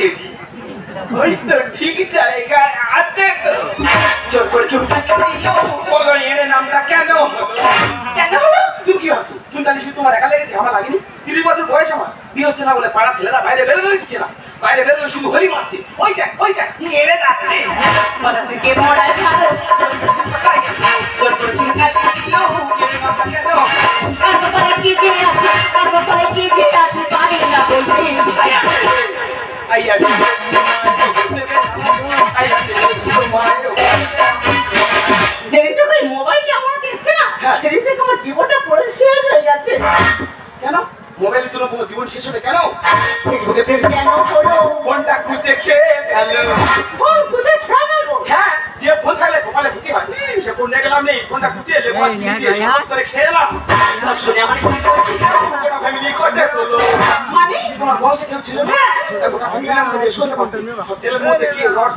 KG. ওই তো ঠিক জায়গায় আছে তো। চোর করে চুপ বলো এর নামটা কেন কেন হলো? তুই কি হচ্ছে চুনকালি শুধু তোমার একা লেগেছে? আমার লাগেনি। তিরিশ বছর বয়স আমার। বিয়ে হচ্ছে না বলে পাড়া ছেলেরা বাইরে বেরোতে দিচ্ছে না। বাইরে বেরোলে শুধু হলি মারছে। ওই দেখ ওই দেখ এড়ে যাচ্ছে। চোর করে চুনকালি দিল এর নামটা কেন যেদিন মোবাইলটা আমার দেখছে না হ্যাঁ। সেদিন থেকে আমার জীবনটা পুরো শেষ হয়ে গেছে। কেন? মোবাইলের জন্য জীবন শেষ হবে কেন? কেন হলো ফোনটা খুঁজে খেয়ে ফেলো। ফোন খুঁজে ফেলাবো। হ্যাঁ যে ফোন থাকলে কপালে ভুতি হয়। সে ফোন নিয়ে গেলাম নেই ফোনটা খুঁজে লেবু চিনি দিয়ে করে খেয়ে এলাম। শুনে আমার তোমার বয়সে কেউ ছিল কি রড